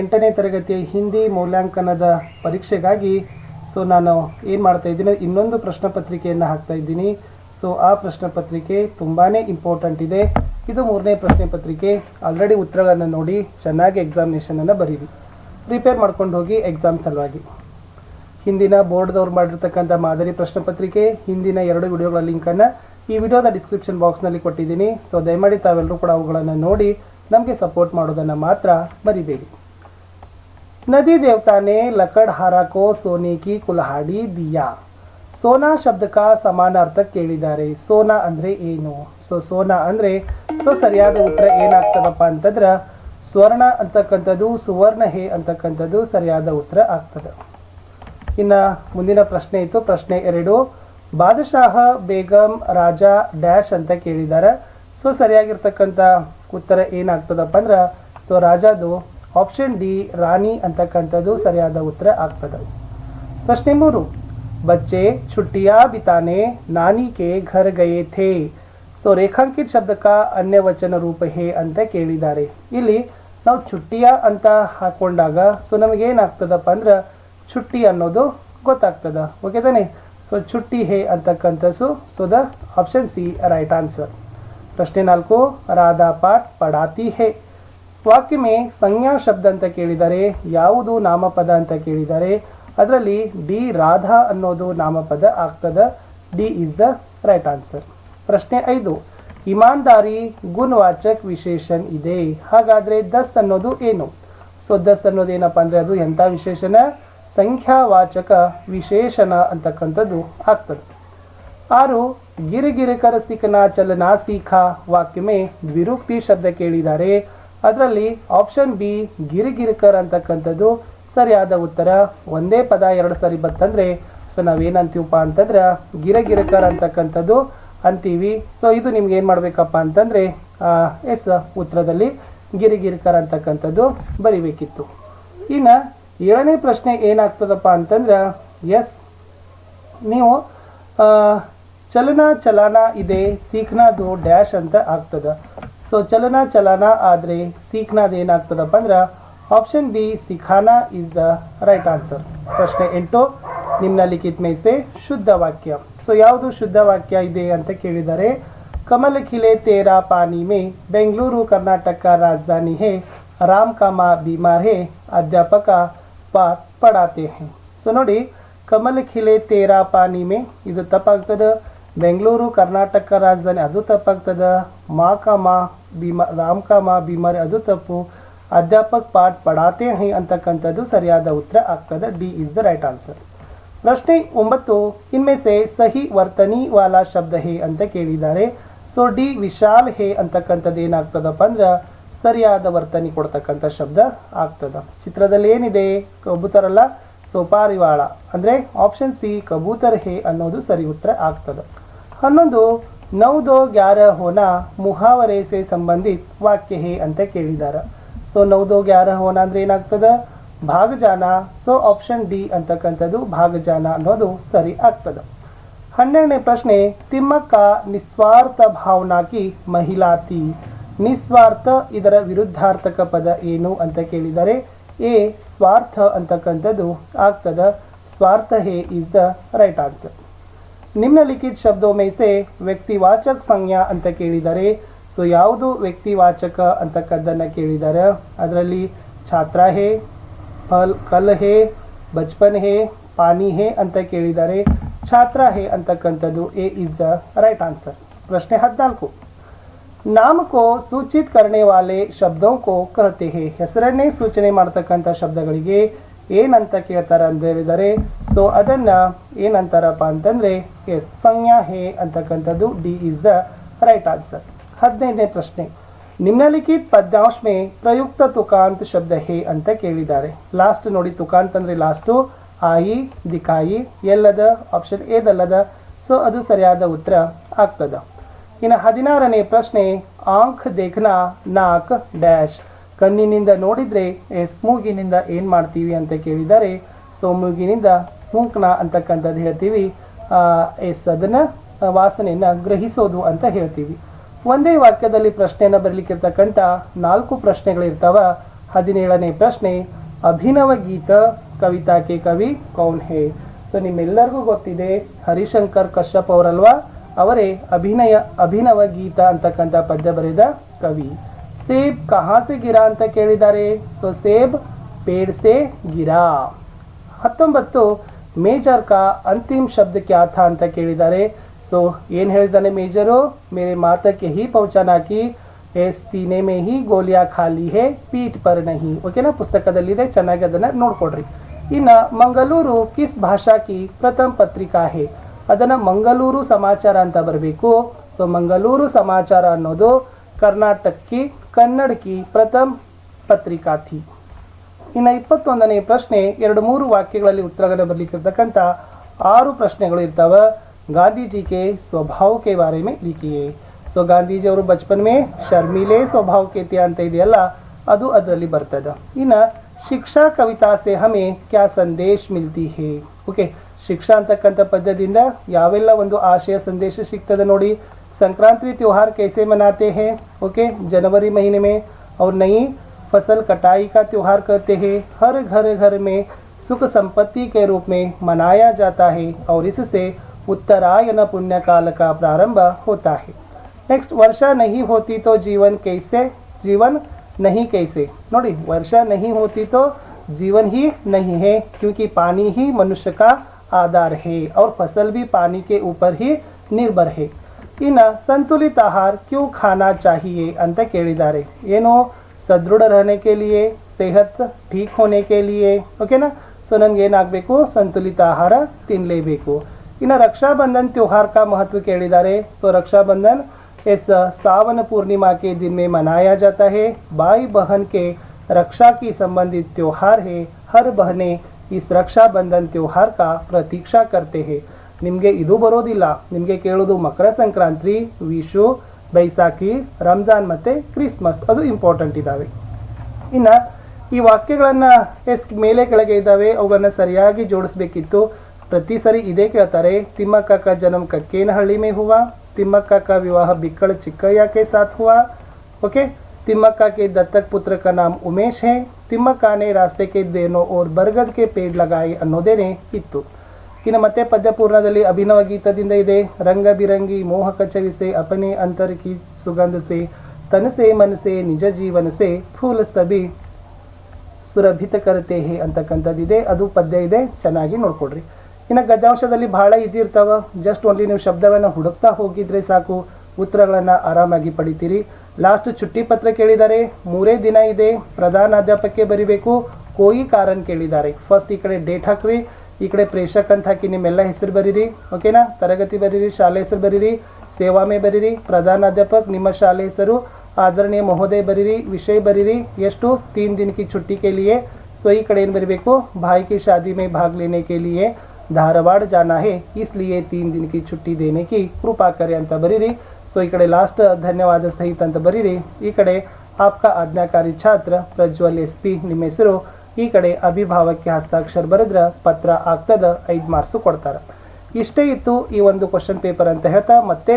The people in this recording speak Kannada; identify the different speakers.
Speaker 1: ಎಂಟನೇ ತರಗತಿಯ ಹಿಂದಿ ಮೌಲ್ಯಾಂಕನದ ಪರೀಕ್ಷೆಗಾಗಿ ಸೊ ನಾನು ಏನು ಮಾಡ್ತಾ ಇದ್ದೀನಿ, ಇನ್ನೊಂದು ಪ್ರಶ್ನೆ ಪತ್ರಿಕೆಯನ್ನು ಹಾಕ್ತಾ ಇದ್ದೀನಿ. ಸೊ ಆ ಪ್ರಶ್ನೆ ಪತ್ರಿಕೆ ತುಂಬಾ ಇಂಪಾರ್ಟೆಂಟ್ ಇದೆ. ಇದು ಮೂರನೇ ಪ್ರಶ್ನೆ ಪತ್ರಿಕೆ. ಆಲ್ರೆಡಿ ಉತ್ತರಗಳನ್ನು ನೋಡಿ, ಚೆನ್ನಾಗಿ ಎಕ್ಸಾಮಿನೇಷನನ್ನು ಬರೀರಿ. ಪ್ರಿಪೇರ್ ಮಾಡ್ಕೊಂಡು ಹೋಗಿ ಎಕ್ಸಾಮ್ ಸಲುವಾಗಿ. ಹಿಂದಿನ ಬೋರ್ಡ್ದವ್ರು ಮಾಡಿರ್ತಕ್ಕಂಥ ಮಾದರಿ ಪ್ರಶ್ನೆ ಪತ್ರಿಕೆ, ಹಿಂದಿನ ಎರಡು ವಿಡಿಯೋಗಳ ಲಿಂಕನ್ನು ಈ ವಿಡಿಯೋದ ಡಿಸ್ಕ್ರಿಪ್ಷನ್ ಬಾಕ್ಸ್ನಲ್ಲಿ ಕೊಟ್ಟಿದ್ದೀನಿ. ಸೊ ದಯಮಾಡಿ ತಾವೆಲ್ಲರೂ ಕೂಡ ಅವುಗಳನ್ನು ನೋಡಿ, ನಮಗೆ ಸಪೋರ್ಟ್ ಮಾಡೋದನ್ನು ಮಾತ್ರ ಮರಿಬೇಡಿ. नदी देवता ने लकड़हारा को सोने की कुल्हाड़ी दिया ಸೋನಾ ಶಬ್ದಕ ಸಮಾನಾರ್ಥ ಕೇಳಿದ್ದಾರೆ ಸೋನಾ ಅಂದ್ರೆ ಏನು ಸೊ ಸೋನಾ ಅಂದ್ರೆ ಸೊ ಸರಿಯಾದ ಉತ್ತರ ಏನಾಗ್ತದಪ್ಪ ಅಂತಂದ್ರ ಸ್ವರ್ಣ ಅಂತಕ್ಕಂಥದ್ದು ಸುವರ್ಣ ಹೇ ಅಂತಕ್ಕಂಥದ್ದು ಸರಿಯಾದ ಉತ್ತರ ಆಗ್ತದೆ ಇನ್ನ ಮುಂದಿನ ಪ್ರಶ್ನೆ ಇತ್ತು ಪ್ರಶ್ನೆ ಎರಡು ಬಾದಶಾಹ ಬೇಗಂ ರಾಜ ಡ್ಯಾಶ್ ಅಂತ ಕೇಳಿದ್ದಾರೆ ಸೊ ಸರಿಯಾಗಿರ್ತಕ್ಕಂಥ ಉತ್ತರ ಏನಾಗ್ತದಪ್ಪ ಅಂದ್ರೆ ಸೊ ರಾಜದು ಆಪ್ಷನ್ ಡಿ ರಾಣಿ ಅಂತಕ್ಕಂಥದ್ದು ಸರಿಯಾದ ಉತ್ತರ ಆಗ್ತದೆ ಪ್ರಶ್ನೆ ಮೂರು बच्चे छुट्टियां बिताने नानी के घर गए थे ಸೊ ರೇಖಾಂಕಿತ ಶಬ್ದಕ ಅನ್ಯ ವಚನ ರೂಪ ಹೇ ಅಂತ ಕೇಳಿದ್ದಾರೆ ಇಲ್ಲಿ ನಾವು ಚುಟ್ಟಿಯ ಅಂತ ಹಾಕೊಂಡಾಗ ಸೊ ನಮಗೆ ಏನಾಗ್ತದಪ್ಪ ಅಂದ್ರೆ ಚುಟ್ಟಿ ಅನ್ನೋದು ಗೊತ್ತಾಗ್ತದ ಓಕೆ ತಾನೆ ಸೊ ಚುಟ್ಟಿ ಹೇ ಅಂತಕ್ಕಂಥದ್ದು so the option C right answer ಪ್ರಶ್ನೆ ನಾಲ್ಕು ರಾಧಾ ಪಾಠ್ ಪಡಾತಿ ಹೇ ವಾಕ್ಯ ಮೇ ಸಂಜ್ಞಾ ಶಬ್ದ ಅಂತ ಕೇಳಿದರೆ ಯಾವುದು ನಾಮಪದ ಅಂತ ಕೇಳಿದರೆ ಅದರಲ್ಲಿ ಡಿ ರಾಧಾ ಅನ್ನೋದು ನಾಮಪದ ಆಗ್ತದ. D is the right answer ಪ್ರಶ್ನೆ ಐದು, ಇಮಾನ್ದಾರಿ ಗುಣವಾಚಕ್ ವಿಶೇಷನ್ ಇದೆ. ಹಾಗಾದ್ರೆ ದಸ್ ಅನ್ನೋದು ಏನು? ಸೊ ದಸ್ ಅನ್ನೋದು ಏನಪ್ಪ ಅಂದ್ರೆ ಅದು ಎಂಥ ವಿಶೇಷಣ ಸಂಖ್ಯಾವಾಚಕ ವಿಶೇಷಣ ಅಂತಕ್ಕಂಥದ್ದು ಆಗ್ತದೆ. ಆರು ಗಿರಿಗಿರಿಕರ ಸಿಕನ ಚಲನಾ ಸೀಖ ವಾಕ್ಯಮೆ ದ್ವಿರುಕ್ತಿ ಶಬ್ದ ಕೇಳಿದ್ದಾರೆ ಅದರಲ್ಲಿ ಆಪ್ಷನ್ ಬಿ ಗಿರಿಗಿರಿಕರ್ ಅಂತಕ್ಕಂಥದ್ದು ಸರಿಯಾದ ಉತ್ತರ. ಒಂದೇ ಪದ, ಎರಡು ಸರಿ ಬಂತಂದ್ರೆ ಸೊ ನಾವೇನಂತೀವಪ್ಪ ಅಂತಂದ್ರೆ, ಗಿರಗಿರಕರ್ ಅಂತಕ್ಕಂಥದ್ದು ಅಂತೀವಿ. ಸೊ ಇದು ನಿಮ್ಗೆ ಏನು ಮಾಡಬೇಕಪ್ಪ ಅಂತಂದ್ರೆ ಎಸ್, ಉತ್ತರದಲ್ಲಿ ಗಿರಿಗಿರಿಕರ್ ಅಂತಕ್ಕಂಥದ್ದು ಬರಿಬೇಕಿತ್ತು. ಇನ್ನು ಏಳನೇ ಪ್ರಶ್ನೆ ಏನಾಗ್ತದಪ್ಪ ಅಂತಂದ್ರೆ, ಎಸ್, ನೀವು ಚಲನ ಚಲನ ಇದೆ, ಸೀಕ್ನಾದು ಡ್ಯಾಶ್ ಅಂತ ಆಗ್ತದ. ಸೊ ಚಲನ ಚಲನ ಆದರೆ ಸೀಖ್ನಾದ್ ಏನಾಗ್ತದಪ್ಪ ಅಂದ್ರೆ ಆಪ್ಷನ್ ಬಿ ಸಿಖಾನಾ ಇಸ್ ದ ರೈಟ್ ಆನ್ಸರ್ ಪ್ರಶ್ನೆ ಎಂಟು ನಿಮ್ಮ ಲಿಖಿತ್ ಮೇಸೆ ಶುದ್ಧ ವಾಕ್ಯ. ಸೊ ಯಾವುದು ಶುದ್ಧ ವಾಕ್ಯ ಇದೆ ಅಂತ ಕೇಳಿದ್ದಾರೆ ಕಮಲ ಖಿಲೆ ತೇರಾ ಪಾನಿ ಮೇ ಬೆಂಗಳೂರು, ಕರ್ನಾಟಕ ರಾಜಧಾನಿ ಹೇ, ರಾಮ್ ಕಾಮ ಬಿಮಾರ್ ಹೇ, ಅಧ್ಯಾಪಕ ಪಾ ಪಡಾತೆ ಹೇ. ಸೊ ನೋಡಿ, ಕಮಲ ಖಿಲೆ ತೇರಾ ಪಾನಿ ಮೇ, ಇದು ತಪ್ಪಾಗ್ತದೆ? ಬೆಂಗಳೂರು, ಕರ್ನಾಟಕ ರಾಜಧಾನಿ ಅದು ತಪ್ಪಾಗ್ತದ? ಮಾ ಕಾ ಮಾ ಬೀಮಾ ರಾಮ್ ಕಾ ಮಾ ಅದು ತಪ್ಪು. ಅಧ್ಯಾಪಕ್ ಪಾಠ ಪಡಾತೆ ಹೈ ಅಂತಕ್ಕಂಥದ್ದು ಸರಿಯಾದ ಉತ್ತರ ಆಗ್ತದ? D is the right answer. ಪ್ರಶ್ನೆ ಒಂಬತ್ತು, ಇನ್ಮೆ ಸೆ ಸಹಿ ವರ್ತನಿ ವಾಲಾ ಶಬ್ದ ಹೇ ಅಂತ ಕೇಳಿದ್ದಾರೆ. ಸೊ ಡಿ ವಿಶಾಲ್ ಹೇ ಅಂತಕ್ಕಂಥದ್ದು ಏನಾಗ್ತದಪ್ಪ ಅಂದ್ರೆ ಸರಿಯಾದ ವರ್ತನಿ ಕೊಡ್ತಕ್ಕಂಥ ಶಬ್ದ ಆಗ್ತದ. ಚಿತ್ರದಲ್ಲಿ ಏನಿದೆ? ಕಬೂತರಲ್ಲ ಸೊ ಪಾರಿವಾಳ ಅಂದ್ರೆ ಆಪ್ಷನ್ ಸಿ ಕಬೂತರ್ ಹೇ ಅನ್ನೋದು ಸರಿ ಉತ್ತರ ಆಗ್ತದ. ಹನ್ನೊಂದು, ನೌದೋ ಗ್ಯಾರ ಹೋನ ಮುಹಾವರೆ ಸೆ ಸಂಬಂಧಿತ್ ವಾಕ್ಯ ಹೇ ಅಂತ ಕೇಳಿದ್ದಾರೆ ಸೊ, ನೌದೋ ಗ್ಯಾರ ಹೋನ ಅಂದ್ರೆ ಏನಾಗ್ತದ? ಭಾಗಜಾನ, ಸೊ, ಆಪ್ಷನ್ ಡಿ ಅಂತಕ್ಕಂಥದ್ದು ಭಾಗಜಾನ ಅನ್ನೋದು ಸರಿ ಆಗ್ತದ. ಹನ್ನೆರಡನೇ ಪ್ರಶ್ನೆ, ತಿಮ್ಮಕ್ಕ ನಿಸ್ವಾರ್ಥ ಭಾವನಾಕಿ ಮಹಿಳಾತಿ. ನಿಸ್ವಾರ್ಥ ಇದರ ವಿರುದ್ಧಾರ್ಥಕ ಪದ ಏನು ಅಂತ ಕೇಳಿದರೆ, ಎ, ಸ್ವಾರ್ಥ ಅಂತಕ್ಕಂಥದ್ದು ಆಗ್ತದ. ಸ್ವಾರ್ಥ ಹೇ ಇಸ್ ದ ರೈಟ್ ಆನ್ಸರ್. ನಿಮ್ನಲಿಖಿತ ಶಬ್ದೋ ಮೇ ಸೆ ವ್ಯಕ್ತಿವಾಚಕ ಸಂಜ್ಞಾ ಅಂತ ಕೇಳಿದರೆ. ಸೊ, ಯಾವುದು ವ್ಯಕ್ತಿವಾಚಕ ಅಂತಕ್ಕದ್ದನ್ನು ಕೇಳಿದ್ದಾರೆ ಅದರಲ್ಲಿ ಛಾತ್ರ ಹೇ, ಫಲ್, ಕಲ್ ಹೇ, ಬಚ್ಪನ್ ಹೇ ಪಾನಿ ಹೇ ಅಂತ ಕೇಳಿದರೆ. ಛಾತ್ರ ಹೇ ಅಂತಕ್ಕಂಥದ್ದು A is the right answer. ಪ್ರಶ್ನೆ ಹದಿನಾಲ್ಕು. ನಾಮ ಕೋ ಸೂಚಿತ ಕರ್ಣೆ ವಾಲೆ ಶಬ್ದೋ ಕೋ ಕಹತೆ ಹೇ. ಹೆಸರನ್ನೇ ಸೂಚನೆ ಮಾಡ್ತಕ್ಕಂಥ ಶಬ್ದಗಳಿಗೆ ಏನಂತ ಕೇಳ್ತಾರೆ ಅಂತ ಹೇಳಿದರೆ, ಸೊ ಅದನ್ನ ಏನಂತಾರಪ್ಪ ಅಂತಂದ್ರೆ, ಎಸ್, ಸಂಜ್ಞಾ ಹೇ ಅಂತಕ್ಕಂಥದ್ದು D is the right answer. ಹದಿನೈದನೇ ಪ್ರಶ್ನೆ. ನಿಮ್ನಲಿಖಿತ್ ಪದ್ಯಾಂಶ ಪ್ರಯುಕ್ತ ತುಕಾಂತ್ ಶಬ್ದ ಹೇ ಅಂತ ಕೇಳಿದ್ದಾರೆ. ಲಾಸ್ಟ್ ನೋಡಿ, ತುಕಾಂತ್ ಅಂದ್ರೆ ಲಾಸ್ಟು ಆಯಿ ದಿಕಾಯಿ ಎಲ್ಲದ ಆಪ್ಷನ್ ಏದಲ್ಲದ ಸೊ ಅದು ಸರಿಯಾದ ಉತ್ತರ ಆಗ್ತದ. ಇನ್ನು ಹದಿನಾರನೇ ಪ್ರಶ್ನೆ, ಆಂಖ್ ದೇಖ್ನಾ, ನಾಕ್, ಡ್ಯಾಶ್. ಕಣ್ಣಿನಿಂದ ನೋಡಿದರೆ ಸ್ಮೂಗಿನಿಂದ ಏನು ಮಾಡ್ತೀವಿ ಅಂತ ಕೇಳಿದರೆ ಸೊ ಮೂಗಿನಿಂದ ಸೂಂಕ್ನ ಅಂತಕ್ಕಂಥದ್ದು ಹೇಳ್ತೀವಿ. ಎಸ್ ಅದನ್ನು ವಾಸನೆಯನ್ನು ಗ್ರಹಿಸೋದು ಅಂತ ಹೇಳ್ತೀವಿ. ಒಂದೇ ವಾಕ್ಯದಲ್ಲಿ ಪ್ರಶ್ನೆಯನ್ನು ಬರಲಿಕ್ಕಿರ್ತಕ್ಕಂಥ ನಾಲ್ಕು ಪ್ರಶ್ನೆಗಳಿರ್ತಾವ. ಹದಿನೇಳನೇ ಪ್ರಶ್ನೆ, ಅಭಿನವ ಗೀತ, ಕವಿತಾ ಕೆ ಕವಿ, ಕೌನ್ ಹೇ? ಸೊ ನಿಮ್ಮೆಲ್ಲರಿಗೂ ಗೊತ್ತಿದೆ, ಹರಿಶಂಕರ್ ಕಶ್ಯಪ್ ಅವರಲ್ವಾ? ಅವರೇ ಅಭಿನಯ, ಅಭಿನವ ಗೀತ ಅಂತಕ್ಕಂಥ ಪದ್ಯ ಬರೆದ ಕವಿ. ಸೇಬ್ ಕಹಾ ಸೆ ಗಿರಾ ಅಂತ ಕೇಳಿದ್ದಾರೆ. ಸೊ ಸೇಬ್ ಪೇಡ್ ಸೆ ಗಿರಾ. ಹತ್ತೊಂಬತ್ತು ಮೇಜರ್ ಕಾ ಅಂತಿಮ ಶಬ್ದ ಅರ್ಥ ಅಂತ ಕೇಳಿದ್ದಾರೆ. ಸೊ ಏನು ಹೇಳಿದ್ದಾನೆ ಮೇಜರು? ಮೇರೆ ಮಾತಕ್ಕೆ ಹಿ ಪೌಚಾನ ಕಿ ಎಸ್ ಸೀನೆ ಮೇ ಹಿ ಗೋಲಿಯಾ ಖಾಲಿ ಹೇ, ಪೀಠ್ ಪರ್ ನಹಿ. ಓಕೆನಾ ಪುಸ್ತಕದಲ್ಲಿದೆ, ಚೆನ್ನಾಗಿ ಅದನ್ನು ನೋಡ್ಕೊಡ್ರಿ. ಇನ್ನು ಮಂಗಳೂರು ಕಿಸ್ ಭಾಷಾ की ಪ್ರಥಮ ಪತ್ರಿಕಾ ಹೇ. ಅದನ್ನ ಮಂಗಳೂರು ಸಮಾಚಾರ ಅಂತ ಬರಬೇಕು. ಸೊ ಮಂಗಳೂರು ಸಮಾಚಾರ ಅನ್ನೋದು ಕರ್ನಾಟಕಕ್ಕೆ ಕನ್ನಡಕಿ ಪ್ರಥಮ ಪತ್ರಿಕಾ ಥಿ. ಇನ್ನು ಇಪ್ಪತ್ತೊಂದನೇ ಪ್ರಶ್ನೆ, ಎರಡು ಮೂರು ವಾಕ್ಯಗಳಲ್ಲಿ ಉತ್ತರಗಳನ್ನು ಬರಲಿಕ್ಕಿರ್ತಕ್ಕಂಥ ಆರು ಪ್ರಶ್ನೆಗಳು ಇರ್ತಾವ. ಗಾಂಧೀಜಿ ಕೆ ಸ್ವಭಾವ ಕೆ ಬಾರೆ ಮೇ ಸೊ ಗಾಂಧೀಜಿ ಅವರು ಬಚಪನ್ ಮೇ, ಶರ್ಮಿಲೆ ಸ್ವಭಾವ ಕೆ ತ್ಯ ಅಂತ ಇದೆಯಲ್ಲ, ಅದು ಅದರಲ್ಲಿ ಬರ್ತದ. ಇನ್ನು ಶಿಕ್ಷಾ ಕವಿತಾ ಸೆ ಹಮೆ ಕ್ಯಾ ಸಂದೇಶ್ ಮಿಲ್ತಿ ಹೇ? ಓಕೆ, ಶಿಕ್ಷಾ ಅಂತಕ್ಕಂಥ ಪದ್ಯದಿಂದ ಯಾವೆಲ್ಲ ಒಂದು ಆಶಯ, ಸಂದೇಶ ಸಿಗ್ತದೆ ನೋಡಿ. संक्रांति त्यौहार कैसे मनाते हैं? ओके, जनवरी महीने में और नई फ़सल कटाई का त्यौहार करते हैं। हर घर घर में सुख संपत्ति के रूप में मनाया जाता है और इससे उत्तरायण पुण्य काल का प्रारंभ होता है। नेक्स्ट, वर्षा नहीं होती तो जीवन कैसे? जीवन नहीं कैसे? नोड़ी वर्षा नहीं होती तो जीवन ही नहीं है, क्योंकि पानी ही मनुष्य का आधार है और फ़सल भी पानी के ऊपर ही निर्भर है। ಇನ್ನು ಸಂತುಲಿತ ಆಹಾರ ಕ್ಯೂ ಖಾನಾ ಚಾಹಿಯೇ ಅಂತ ಕೇಳಿದ್ದಾರೆ ಏನು ಸದೃಢ रहने के लिए सेहत ठीक होने के लिए ಓಕೆನಾ ಸೊ ನನ್ಗೆ ಏನಾಗಬೇಕು ಸಂತುಲಿತ ಆಹಾರ ತಿನ್ನಲೇಬೇಕು ಇನ್ನು रक्षाबंधन त्योहार का महत्व ಕೇಳಿದ್ದಾರೆ ಸೊ रक्षाबंधन इस सावन पूर्णिमा के दिन में मनाया जाता है भाई बहन के रक्षा की संबंधित त्योहार है हर बहनें इस रक्षाबंधन त्योहार का प्रतीक्षा करते हैं ನಿಮಗೆ ಇದು ಬರೋದಿಲ್ಲ. ನಿಮಗೆ ಕೇಳೋದು ಮಕರ ಸಂಕ್ರಾಂತಿ, ವಿಶು ಬೈಸಾಖಿ ರಂಜಾನ್ ಮತ್ತು ಕ್ರಿಸ್ಮಸ್. ಅದು ಇಂಪಾರ್ಟೆಂಟ್ ಇದ್ದಾವೆ ಇನ್ನು ಈ ವಾಕ್ಯಗಳನ್ನು ಎಸ್ ಮೇಲೆ ಕೆಳಗೆ ಇದ್ದಾವೆ. ಅವುಗಳನ್ನು ಸರಿಯಾಗಿ ಜೋಡಿಸ್ಬೇಕಿತ್ತು. ಪ್ರತಿ ಸರಿ ಇದೇ ಕೇಳ್ತಾರೆ, ತಿಮ್ಮಕ್ಕ ಜನಂ ಕಕ್ಕೇನ ಹಳ್ಳಿ ಮೇ ಹೂವ? ತಿಮ್ಮಕ್ಕ ವಿವಾಹ ಬಿಕ್ಕಳ ಚಿಕ್ಕ ಯಾಕೆ ಸಾಥ್ ಹೂವ? ಓಕೆ? तिम्मक्का ದತ್ತಕ್ ಪುತ್ರ ನಾಮ ಉಮೇಶ್ ಹೇ? उमेश है तिम्मक्का ने ಬರ್ಗದ್ ಕೆ ಪೇಡ್ और ಅನ್ನೋದೇನೆ ಇತ್ತು. ಇನ್ನು ಮತ್ತೆ ಪದ್ಯಪೂರ್ಣದಲ್ಲಿ ಅಭಿನವ ಗೀತದಿಂದ ಇದೆ. ರಂಗ ಬಿರಂಗಿ ಮೋಹಕ ಚವಿಸೆ ಅಪನೆ ಅಂತರಿಕಿ ಸುಗಂಧಸೆ, ತನಸೆ ಮನಸೆ, ನಿಜ ಜೀವನಸೆ, ಫೂಲ ಸಬಿ ಸುರಭಿತ ಕರತೆ ಹೇ ಅಂತಕ್ಕಂಥದ್ದಿದೆ. ಅದು ಪದ್ಯ ಇದೆ. ಚೆನ್ನಾಗಿ ನೋಡ್ಕೊಡ್ರಿ ಇನ್ನು ಗದ್ಯಾಂಶದಲ್ಲಿ ಬಹಳ ಈಜಿ ಇರ್ತಾವ. ಜಸ್ಟ್ ಓನ್ಲಿ ನೀವು ಶಬ್ದವನ್ನು ಹುಡುಕ್ತಾ ಹೋಗಿದ್ರೆ ಸಾಕು. ಉತ್ತರಗಳನ್ನು ಆರಾಮಾಗಿ ಪಡಿತೀರಿ. ಲಾಸ್ಟ್ ಚುಟ್ಟಿ ಪತ್ರ ಕೇಳಿದ್ದಾರೆ ಮೂರೇ ದಿನ ಇದೆ. ಪ್ರಧಾನಾಧ್ಯಾಪಕಕ್ಕೆ ಬರಿಬೇಕು. ಕೋಯಿ ಕಾರನ್ ಕೇಳಿದ್ದಾರೆ. ಫಸ್ಟ್ ಈ ಕಡೆ ಡೇಟ್ ಹಾಕ್ರಿ. ಈ ಕಡೆ ಪ್ರೇಷಕ್ ಅಂತ ಹಾಕಿ ನಿಮ್ಮೆಲ್ಲ ಹೆಸರು ಬರೀರಿ ಓಕೆನಾ ತರಗತಿ ಬರೀರಿ ಶಾಲೆ ಹೆಸರು ಬರೀರಿ ಸೇವಾಮೆ ಬರೀರಿ ಪ್ರಧಾನಾಧ್ಯಾಪಕ್ ನಿಮ್ಮ ಶಾಲೆ ಹೆಸರು ಆದರಣೀಯ ಮಹೋದಯ ಬರೀರಿ ವಿಷಯ ಬರೀರಿ ಎಷ್ಟು ತೀನ್ ದಿನಕ್ಕೆ ಚುಟ್ಟಿ ಕೇಳಿಯೇ ಸೊ ಈ ಕಡೆ ಏನು ಬರೀಬೇಕು ಭಾಯ್ ಕಿ ಶಾದಿ ಮೇ ಭಾಗ್ ಲೇನೆ ಕೇಳಿಯೇ ಧಾರವಾಡ ಜಾನ ಹೇ ಇಸ್ಲಿಯೇ ತೀನ್ ದಿನಕ್ಕೆ ಚುಟ್ಟಿ ದೇನೆ ಕಿ ಕೃಪಾ ಕರೆ ಅಂತ ಬರೀರಿ ಸೊ ಈ ಕಡೆ ಲಾಸ್ಟ್ ಧನ್ಯವಾದ ಸಹಿತ ಅಂತ ಬರೀರಿ ಈ ಕಡೆ ಆಪ್ಕ ಆಜ್ಞಾಕಾರಿ ಛಾತ್ರ ಪ್ರಜ್ವಲ್ ಎಸ್ ಪಿ ನಿಮ್ಮ ಹೆಸರು ಈ ಕಡೆ ಅಭಿಭಾವಕ್ಕೆ ಹಸ್ತಾಕ್ಷರ ಬರೆದ್ರೆ ಪತ್ರ ಆಗ್ತದ? ಐದು ಮಾರ್ಕ್ಸು ಕೊಡ್ತಾರೆ. ಇಷ್ಟೇ ಇತ್ತು ಈ ಒಂದು ಕ್ವಶನ್ ಪೇಪರ್ ಅಂತ ಹೇಳ್ತಾ ಮತ್ತೆ